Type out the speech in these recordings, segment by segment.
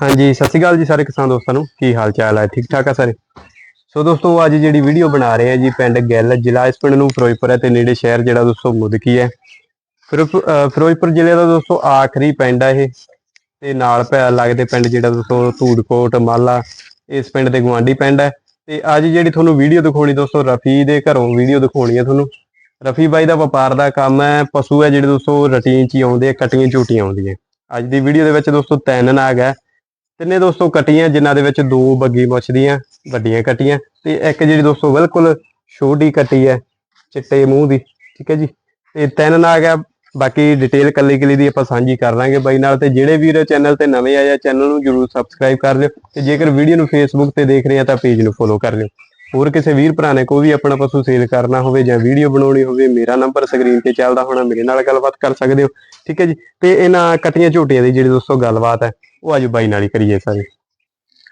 ਹਾਂਜੀ, ਸਤਿ ਸ਼੍ਰੀ ਅਕਾਲ ਜੀ ਸਾਰੇ ਕਿਸਾਨ ਦੋਸਤਾਂ ਨੂੰ। ਕੀ ਹਾਲ ਚਾਲ ਹੈ ਠੀਕ ਠਾਕ ਆ ਸਾਰੇ? ਸੋ ਦੋਸਤੋ, ਅੱਜ ਜਿਹੜੀ ਵੀਡੀਓ ਬਣਾ ਰਹੇ ਆ ਜੀ ਪਿੰਡ ਗਿੱਲ ਜ਼ਿਲ੍ਹਾ, ਇਸ ਪਿੰਡ ਨੂੰ ਫਿਰੋਜ਼ਪੁਰ ਹੈ ਤੇ ਨੇੜੇ ਸ਼ਹਿਰ ਜਿਹੜਾ ਦੋਸਤੋ ਮੁਦਕੀ ਹੈ। ਫਿਰੋਜ਼ਪੁਰ ਫਿਰੋਜ਼ਪੁਰ ਜ਼ਿਲ੍ਹੇ ਦਾ ਦੋਸਤੋ ਆਖਰੀ ਪਿੰਡ ਹੈ ਇਹ ਤੇ ਨਾਲ ਪੈ, ਲੱਗਦੇ ਪਿੰਡ ਜਿਹੜਾ ਦੋਸਤੋ ਧੂੜਕੋਟ, ਮਾਲਾ, ਇਸ ਪਿੰਡ ਦੇ ਗਵਾਂਢੀ ਪਿੰਡ ਹੈ। ਤੇ ਅੱਜ ਜਿਹੜੀ ਤੁਹਾਨੂੰ ਵੀਡੀਓ ਦਿਖਾਉਣੀ ਦੋਸਤੋ, ਰਫੀ ਦੇ ਘਰੋਂ ਵੀਡੀਓ ਦਿਖਾਉਣੀ ਹੈ ਤੁਹਾਨੂੰ। ਰਫੀ ਬਾਈ ਦਾ ਵਪਾਰ ਦਾ ਕੰਮ ਹੈ, ਪਸ਼ੂ ਹੈ ਜਿਹੜੇ ਦੋਸਤੋ ਰਟੀਨ ਚ ਹੀ ਆਉਂਦੇ ਆ, ਕਟੀਆਂ ਝੂਟੀਆਂ ਆਉਂਦੀਆਂ। ਅੱਜ ਦੀ ਵੀਡੀਓ ਦੇ ਵਿੱਚ ਦੋਸਤੋ ਤਿੰਨ ਨਾਗ ਹੈ। ਤਿੰਨੇ ਦੋਸਤੋ ਕਟੀਆਂ, ਜਿਨ੍ਹਾਂ ਦੇ ਵਿੱਚ ਦੋ ਬੱਗੀ ਮੁੱਛ ਦੀਆਂ, ਵੱਡੀਆਂ ਕਟੀਆਂ ਤੇ ਇੱਕ ਜਿਹੜੀ ਦੋਸਤੋ ਬਿਲਕੁਲ ਛੋਟੀ ਕਟੀ ਹੈ, ਚਿੱਟੇ ਮੂੰਹ ਦੀ, ਠੀਕ ਹੈ ਜੀ। ਤੇ ਤਿੰਨ ਨਾਗ ਹੈ ਬਾਕੀ ਡਿਟੇਲ ਕੱਲੀ ਕੱਲੀ ਦੀ ਆਪਾਂ ਸਾਂਝੀ ਕਰ ਲਾਂਗੇ ਬਾਈ ਨਾਲ ਤੇ ਜਿਹੜੇ ਵੀਰ ਚੈਨਲ ਤੇ ਨਵੇਂ ਆਏ ਆ ਚੈਨਲ ਨੂੰ ਜਰੂਰ ਸਬਸਕ੍ਰਾਈਬ ਕਰ ਲਿਓ ਤੇ ਜੇਕਰ ਵੀਡੀਓ ਨੂੰ ਫੇਸਬੁੱਕ ਤੇ ਦੇਖ ਰਹੇ ਆ ਤਾਂ ਪੇਜ ਨੂੰ ਫੋਲੋ ਕਰ ਲਿਓ ਹੋਰ ਕਿਸੇ ਵੀਰ ਭਰਾ ਨੇ ਕੋਈ ਵੀ ਆਪਣਾ ਪਸ਼ੂ ਸੇਲ ਕਰਨਾ ਹੋਵੇ ਜਾਂ ਵੀਡੀਓ ਬਣਾਉਣੀ ਹੋਵੇ, ਮੇਰਾ ਨੰਬਰ ਸਕਰੀਨ ਤੇ ਚੱਲਦਾ ਹੋਣਾ, ਮੇਰੇ ਨਾਲ ਗੱਲਬਾਤ ਕਰ ਸਕਦੇ ਹੋ, ਠੀਕ ਹੈ ਜੀ। ਤੇ ਇਹਨਾਂ ਕਟੀਆਂ ਝੋਟੀਆਂ ਦੀ ਜਿਹੜੀ ਦੋਸਤੋ ਗੱਲਬਾਤ ਹੈ ਉਹ ਅੱਜ ਬਾਈ ਨਾਲ ਹੀ ਕਰੀਏ ਸਾਰੇ।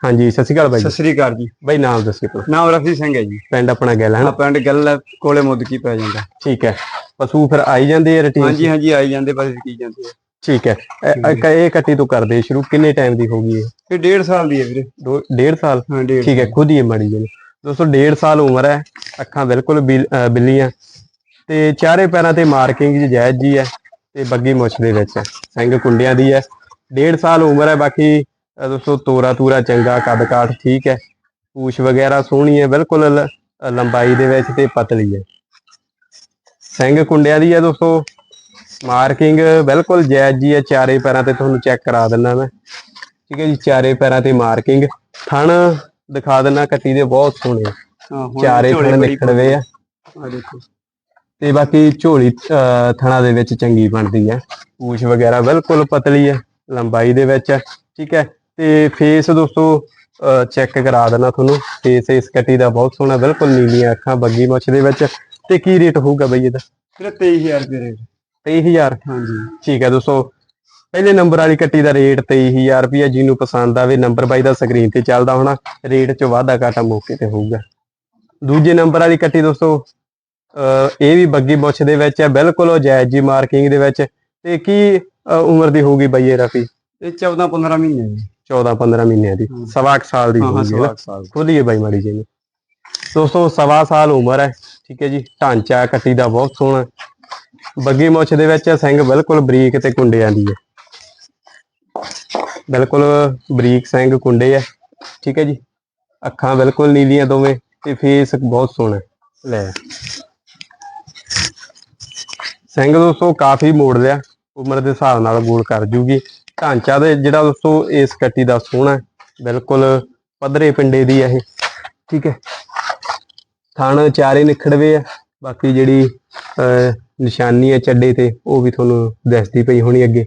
ਹਾਂਜੀ ਸਤਿ ਸ਼੍ਰੀ ਅਕਾਲ ਬਾਈ ਸਤਿ। ਸ੍ਰੀ ਅਕਾਲ ਜੀ। ਬਾਈ ਨਾਮ ਦੱਸਿਓ ਆਪਣਾ। ਨਾਮ ਰਫੀ ਸਿੰਘ ਹੈ ਜੀ। ਪਿੰਡ ਆਪਣਾ ਗੱਲ ਹੈ ਨਾ? ਪਿੰਡ ਗੱਲ ਕੋਲੇ ਮੁਦਕੀ ਪੈ ਜਾਂਦਾ। ਠੀਕ ਹੈ। ਪਸ਼ੂ ਫਿਰ ਆਈ ਜਾਂਦੇ ਆ ਰੁਟੀਨ ਹਾਂਜੀ ਹਾਂਜੀ ਆਈ ਜਾਂਦੇ ਬਸ ਕੀ ਜਾਂਦੇ ਆ। ਠੀਕ ਹੈ। ਇਹ- ਇਹ ਇਹ ਕੱਟੀ ਤੋਂ ਕਰਦੇ ਸ਼ੁਰੂ। ਕਿੰਨੇ ਟਾਈਮ ਦੀ ਹੋ ਗਈ ਇਹ? ਇਹ ਡੇਢ ਸਾਲ ਦੀ ਹੈ ਵੀਰੇ। ਦੋ ਡੇਢ ਸਾਲ? ਹਾਂ ਡੇਢ ਠੀਕ ਹੈ ਖੁਦ ਹੀ ਇਹ ਮਾੜੀ ਜੀ ਦੋਸਤੋ ਡੇਢ ਸਾਲ ਉਮਰ ਹੈ। ਅੱਖਾਂ ਬਿਲਕੁਲ ਬਿਲ- ਅਹ ਬਿੱਲੀਆਂ। ਤੇ ਚਾਰੇ ਪੈਰਾਂ ਤੇ ਮਾਰਕਿੰਗ ਜੀ ਜਾਇਜ਼ ਜੀ ਹੈ। ਤੇ ਬੱਗੀ ਮੁੱਛ ਦੇ ਵਿੱਚ ਹੈ। ਸਿੰਘ ਕੁੰਡਿਆਂ ਦੀ ਹੈ। ਡੇਢ ਸਾਲ ਉਮਰ ਹੈ ਬਾਕੀ ਦੋਸਤੋ ਤੋਰਾ ਤੂਰਾ ਚੰਗਾ ਕੱਦ ਕਾਠ ਠੀਕ ਹੈ। ਪੂਛ ਵਗੈਰਾ ਸੋਹਣੀ ਹੈ ਬਿਲਕੁਲ ਲੰਬਾਈ ਦੇ ਵਿੱਚ ਤੇ ਪਤਲੀ ਹੈ। ਸਿੰਘ ਕੁੰਡਿਆਂ ਦੀ ਹੈ ਦੋਸਤੋ। ਮਾਰਕਿੰਗ ਬਿਲਕੁਲ ਜਾਇਜ਼ ਜੀ ਹੈ ਚਾਰੇ ਪੈਰਾਂ ਤੇ ਤੁਹਾਨੂੰ ਚੈੱਕ ਕਰਾ ਦਿੰਦਾ ਮੈਂ। ਠੀਕ ਹੈ ਜੀ ਚਾਰੇ ਪੈਰਾਂ ਤੇ ਮਾਰਕਿੰਗ। ਥਣ ਦਿਖਾ ਦਿੰਦਾ ਕੱਟੀ ਦੇ ਬਹੁਤ ਸੋਹਣੇ ਚਾਰੇ ਥਣ ਬੜੀ ਨਿਕੜਵੇ ਆ। ਆ। ਦੇਖੋ। ਤੇ ਬਾਕੀ ਝੋਲੀ ਥਣਾ ਦੇ ਵਿੱਚ ਚੰਗੀ ਬਣਦੀ ਹੈ। ਪੂਛ ਵਗੈਰਾ ਬਿਲਕੁਲ ਪਤਲੀ ਹੈ। ਲੰਬਾਈ ਦੇ ਵਿੱਚ ਠੀਕ ਹੈ? ਤੇ ਫੇਸ ਦੋਸਤੋ ਚੈੱਕ ਕਰਾ ਦੇਣਾ ਤੁਹਾਨੂੰ। ਫੇਸ ਇਸ ਕੱਟੀ ਦਾ ਬਹੁਤ ਸੋਹਣਾ ਬਿਲਕੁਲ ਨੀਲੀਆਂ ਅੱਖਾਂ ਬੱਗੀ ਮੁੱਛ ਦੇ ਵਿੱਚ। ਤੇ ਕੀ ਰੇਟ ਹੋਊਗਾ ਬਈ ਇਹਦਾ? ਵੀਰੇ 23000 ਰੁਪਏ ਰੇਟ 23000 ਹਾਂਜੀ। ਠੀਕ ਹੈ ਦੋਸਤੋ ਪਹਿਲੇ ਨੰਬਰ ਵਾਲੀ ਕੱਟੀ ਦਾ ਰੇਟ 23000 ਰੁਪਏ ਜਿਹਨੂੰ ਪਸੰਦ ਆਵੇ ਨੰਬਰ ਬਾਈ ਦਾ ਸਕਰੀਨ ਤੇ ਚੱਲਦਾ ਹੋਣਾ ਰੇਟ 'ਚ ਵਾਧਾ ਘਾਟਾ ਮੌਕੇ ਤੇ ਹੋਊਗਾ। ਦੂਜੇ ਨੰਬਰ ਵਾਲੀ ਕੱਟੀ ਦੋਸਤੋ ਇਹ ਵੀ ਬੱਗੀ ਮੁੱਛ ਦੇ ਵਿੱਚ ਹੈ ਬਿਲਕੁਲ ਉਹ ਜਾਇਜ਼ ਜੀ ਮਾਰਕਿੰਗ ਦੇ ਵਿੱਚ। ਤੇ ਕੀ ਅਹ ਉਮਰ ਦੀ ਹੋਊਗੀ ਬਈ ਇਹ ਰਫੀ। ਇਹ 14 15 ਮਹੀਨੇ ਦੀ। 14 15 ਮਹੀਨਿਆਂ ਦੀ। ਸਵਾ ਕੁ ਸਾਲ ਦੀ ਹਾਂ ਹਾਂ ਹੋਊਗੀ ਨਾ? ਸਵਾ ਕੁ ਸਾਲ ਖੋਲੀਏ ਬਾਈ ਮਾੜੀ ਜੀ ਨੂੰ। ਦੋਸਤੋ ਸਵਾ ਸਾਲ ਉਮਰ ਹੈ ਠੀਕ ਹੈ ਜੀ? ਢਾਂਚਾ ਕੱਟੀ ਦਾ ਬਹੁਤ ਸੋਹਣਾ। ਬੱਗੀ ਮੁੱਛ ਦੇ ਵਿੱਚ ਸਿੰਘ ਬਿਲਕੁਲ ਬਰੀਕ ਤੇ ਕੁੰਡਿਆਂ ਦੀ ਹੈ। ਬਿਲਕੁਲ ਬਰੀਕ ਸਿੰਘ ਕੁੰਡੇ ਹੈ ਠੀਕ ਹੈ ਜੀ? ਅੱਖਾਂ ਬਿਲਕੁਲ ਨੀਲੀਆਂ ਦੋਵੇਂ ਤੇ ਫੇਸ ਬਹੁਤ ਸੋਹਣਾ ਹੈ। ਲੈ। ਸਿੰਘ ਦੋਸਤੋ ਕਾਫੀ ਮੋੜ ਲਿਆ। ਉਮਰ ਦੇ ਹਿਸਾਬ ਨਾਲ ਗੋਲ ਕਰ ਜੂਗੀ। ਢਾਂਚਾ ਦੇ ਜਿਹੜਾ ਦੋਸਤੋ ਇਸ ਕੱਟੀ ਦਾ ਸੋਹਣਾ। ਬਿਲਕੁਲ ਪੱਧਰੇ ਪਿੰਡੇ ਦੀ ਹੈ ਇਹ। ਠੀਕ ਹੈ। ਥਣ ਚਾਰੇ ਨਿਖੜਵੇ ਆ ਬਾਕੀ ਜਿਹੜੀ ਨਿਸ਼ਾਨੀ ਹੈ ਚੱਡੇ ਤੇ ਉਹ ਵੀ ਤੁਹਾਨੂੰ ਦਿਸਦੀ ਪਈ ਹੋਣੀ ਅੱਗੇ।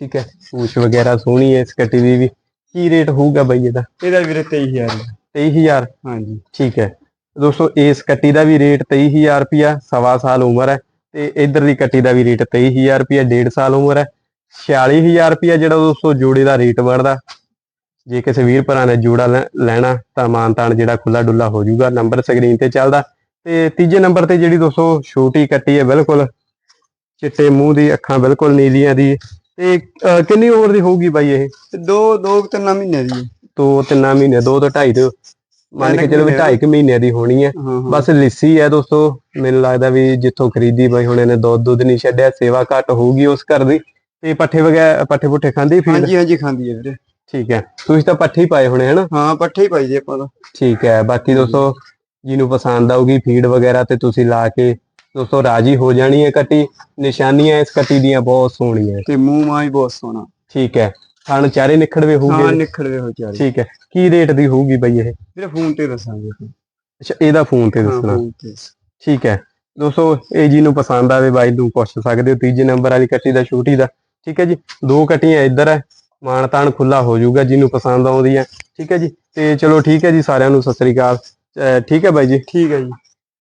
ਠੀਕ ਹੈ। ਪੂਛ ਵਗੈਰਾ ਸੋਹਣੀ ਹੈ ਇਸ ਕੱਟੀ ਦੀ ਵੀ। ਕੀ ਰੇਟ ਹੋਊਗਾ ਬਈ ਇਹਦਾ? ਇਹਦਾ ਵੀਰੇ 23000 23000 ਹਾਂਜੀ। ਠੀਕ ਹੈ। ਦੋਸਤੋ ਇਸ ਕੱਟੀ ਦਾ ਵੀ ਰੇਟ 23000 ਰੁਪਿਆ ਸਵਾ ਸਾਲ ਉਮਰ ਹੈ। ਤੇ ਇਧਰ ਦੀ ਕੱਟੀ ਦਾ ਵੀ ਰੇਟ 23000 ਰੁਪਿਆ ਡੇਢ ਸਾਲ ਉਮਰ ਹੈ। 46000 ਰੁਪਿਆ ਜਿਹੜਾ ਦੋਸਤੋ ਜੋੜੇ ਦਾ ਰੇਟ ਬਣਦਾ। ਜੇ ਕਿਸੇ ਵੀਰ ਭਰਾ ਨੇ ਜੋੜਾ ਲੈਣਾ ਤਾਂ ਮਾਨਤਾਨ ਜਿਹੜਾ ਖੁੱਲਾ ਡੁੱਲਾ ਹੋ ਜਾਊਗਾ। ਨੰਬਰ ਸਕਰੀਨ ਤੇ ਚੱਲਦਾ। ਤੇ ਤੀਜੇ ਨੰਬਰ ਤੇ ਜਿਹੜੀ ਦੋਸਤੋ ਛੋਟੀ ਕੱਟੀ ਹੈ ਬਿਲਕੁਲ ਚਿੱਟੇ ਮੂੰਹ ਦੀ ਅੱਖਾਂ ਬਿਲਕੁਲ ਨੀਲੀਆਂ ਦੀ। ਤੇ ਕਿੰਨੀ ਉਮਰ ਦੀ ਹੋਊਗੀ ਬਾਈ ਇਹ? ਤੇ ਦੋ ਦੋ ਕੁ ਤਿੰਨ ਮਹੀਨੇ ਦੀ ਹੈ। ਦੋ ਤਿੰਨ ਮਹੀਨੇ ਦੋ ਤੋਂ ਢਾਈ ਤੋਂ ਮੰਨ ਕੇ ਚਲੋ ਵੀ ਮਹੀਨੇ ਢਾਈ ਕੁ ਮਹੀਨੇ ਦੀ ਹੋਣੀ ਹੈ ਬਸ ਲਿੱਸੀ ਹੈ ਦੋਸਤੋ ਮੈਨੂੰ ਲੱਗਦਾ ਵੀ ਜਿੱਥੋਂ ਖਰੀਦੀ ਬਾਈ ਹੁਣ ਇਹਨੇ ਦੁੱਧ ਦੁੱਧ ਨਹੀਂ ਛੱਡਿਆ ਸੇਵਾ ਘੱਟ ਹੋਊਗੀ ਉਸ ਘਰ ਦੀ। ਤੇ ਪੱਠੇ ਵਗੈਰਾ ਪੱਠੇ ਪੁੱਠੇ ਖਾਂਦੀ ਫੀਡ ਹਾਂਜੀ ਹਾਂਜੀ ਖਾਂਦੀ ਹੈ ਵੀਰੇ। ਠੀਕ ਹੈ ਤੁਸੀਂ ਤਾਂ ਪੱਠੇ ਹੀ ਪਾਏ ਹੋਣੇ ਹਨਾ? ਹਾਂ ਪੱਠੇ ਹੀ ਪਾਈ ਦੇ ਆਪਾਂ ਤਾਂ। ਠੀਕ ਹੈ ਬਾਕੀ ਦੋਸਤੋ ਜਿਹਨੂੰ ਪਸੰਦ ਆਊਗੀ ਫੀਡ ਵਗੈਰਾ ਤੇ ਤੁਸੀਂ ਲਾ ਕੇ ਦੋਸਤੋ ਰਾਜੀ ਹੋ ਜਾਣੀ ਹੈ ਕੱਟੀ। ਨਿਸ਼ਾਨੀਆਂ ਇਸ ਕੱਟੀ ਦੀਆਂ ਬਹੁਤ ਸੋਹਣੀਆਂ। ਤੇ ਮੂੰਹ ਮਾਂ ਹੀ ਬਹੁਤ ਸੋਹਣਾ। ਠੀਕ ਹੈ ਥਣ ਚਾਰੇ ਨਿਖੜਵੇ ਹਾਂ ਹੋਊਗੇ ਨਿਖੜਵੇ ਹੋ ਚਾਰੇ। ਠੀਕ ਹੈ। ਕੀ ਰੇਟ ਦੀ ਹੋਊਗੀ ਬਈ ਇਹ? ਵੀਰੇ ਫੋਨ ਤੇ ਦੱਸਾਂਗੇ। ਅੱਛਾ ਇਹਦਾ ਫੋਨ ਤੇ ਹਾਂ ਦੱਸਣਾ। ਠੀਕ ਹੈ। ਦੋਸਤੋ ਇਹ ਜੀ ਨੂੰ ਪਸੰਦ ਆਵੇ ਬਾਈ ਨੂੰ ਪੁੱਛ ਸਕਦੇ ਹੋ। ਤੀਜੇ ਨੰਬਰ ਵਾਲੀ ਕੱਟੀ ਦਾ ਛੋਟੀ ਦਾ। ਠੀਕ ਹੈ ਜੀ। ਦੋ ਕੱਟੀਆਂ ਇੱਧਰ ਹੈ। ਮਾਣ ਤਾਣ ਖੁੱਲਾ ਹੋ ਜਾਊਗਾ ਜਿਹਨੂੰ ਪਸੰਦ ਆਉਂਦੀ ਹੈ। ਠੀਕ ਹੈ ਜੀ। ਤੇ ਚਲੋ ਠੀਕ ਹੈ ਜੀ ਸਾਰਿਆਂ ਨੂੰ ਸਤਿ ਸ੍ਰੀ ਅਕਾਲ। ਠੀਕ ਹੈ ਬਾਈ ਜੀ। ਠੀਕ ਹੈ ਜੀ।